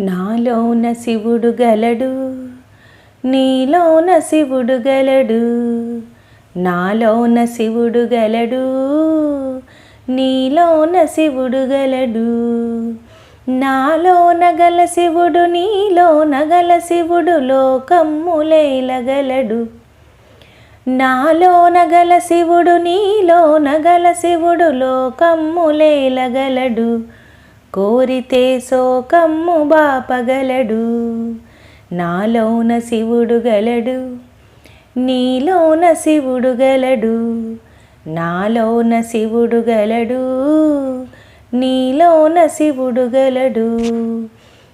నాలోన శివుడు గలడు నీలోన శివుడు గలడు నాలోన శివుడు గలడు నీలోన శివుడు గలడు. నాలోన గల శివుడు నీలోన గల శివుడు లోకమ్ములేలగలడు నాలోన గల శివుడు నీలోన గల శివుడు లోకమ్ములేలగలడు కోరితే శోకమ్ము బాపగలడు నాలోన శివుడు గలడు నీలోన శివుడు గలడు నాలోన శివుడు గలడు నీలోన శివుడు గలడు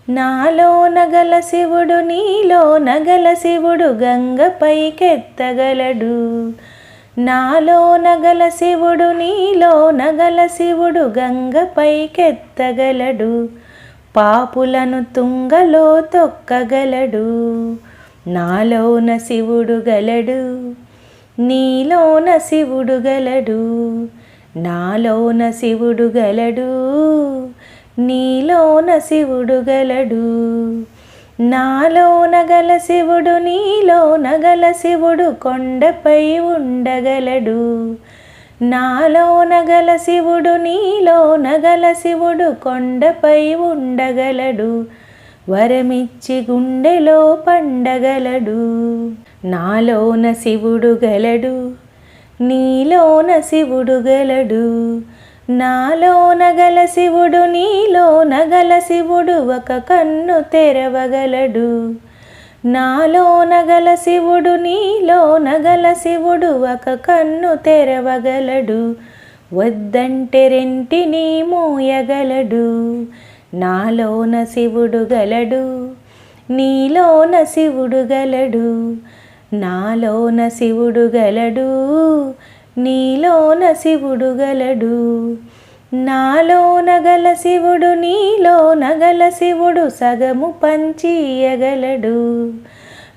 నాలోన గల శివుడు నీలోన గల శివుడు గంగపైకెత్తగలడు నాలో నగల శివుడు నీలో నగల శివుడు గంగపైకెత్తగలడు పాపులను తుంగలో తొక్కగలడు. నాలోన శివుడు గలడు. నీలోన శివుడు గలడు. నాలోన శివుడు గలడు. నీలోన శివుడు గలడు. నాలో నగల శివుడు నీలో నగల శివుడు కొండపై ఉండగలడు. నాలో నగల శివుడు నీలో నగల శివుడు కొండపై ఉండగలడు. వరమిచ్చి గుండెలో పండగలడు. నాలోన శివుడు గలడు నీలోన శివుడు గలడు. నాలోనగల శివుడు నీలోన గల శివుడు ఒక కన్ను తెరవగలడు. నాలోనగల శివుడు నీలోన గల శివుడు ఒక కన్ను తెరవగలడు. వద్దంటే రెంటిని మూయగలడు. నాలోన శివుడు గలడు నీలోన శివుడు గలడు. నాలోన శివుడు గలడు నీలోన శివుడు గలడు. నాలోన గల శివుడు నీలోన గల శివుడు సగము పంచియగలడు.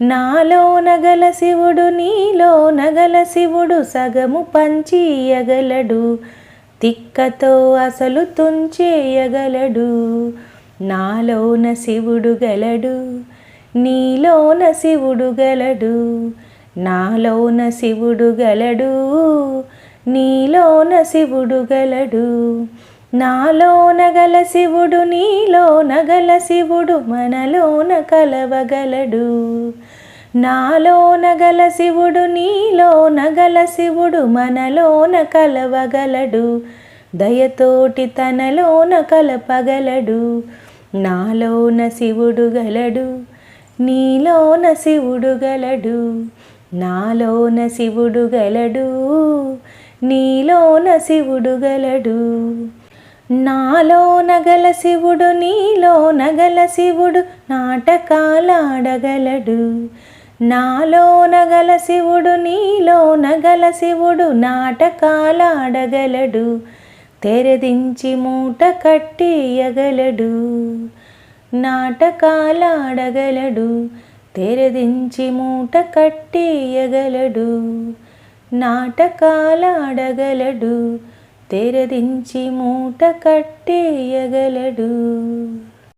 నాలోన గల శివుడు నీలోన గల శివుడు సగము పంచియగలడు. తిక్కతో అసలు తుంచేయగలడు. నాలోన శివుడు గలడు. నీలోన శివుడు గలడు. నాలోన శివుడు గలడు నీలోన శివుడు గలడు. నాలోన గల శివుడు నీలోన గల శివుడు మనలోన కలవగలడు. నాలోన గల శివుడు నీలోన గల శివుడు మనలోన కలవగలడు. దయతోటి తనలోన కలపగలడు. నాలోన శివుడు గలడు నీలోన శివుడు గలడు. నాలోన శివుడు గలడు నీలోన శివుడు గలడు నాలోన గల శివుడు నీలోన గల శివుడు నాటకాలాడగలడు. నాలోన గల శివుడు నీలోన గల శివుడు నాటకాలాడగలడు. తెరదించి మూట కట్టియగలడు. నాటకాలాడగలడు. తెరదించి మూట కట్టియగలడు నాటకాలాడగలడు తెరదించి మూట కట్టేయగలడు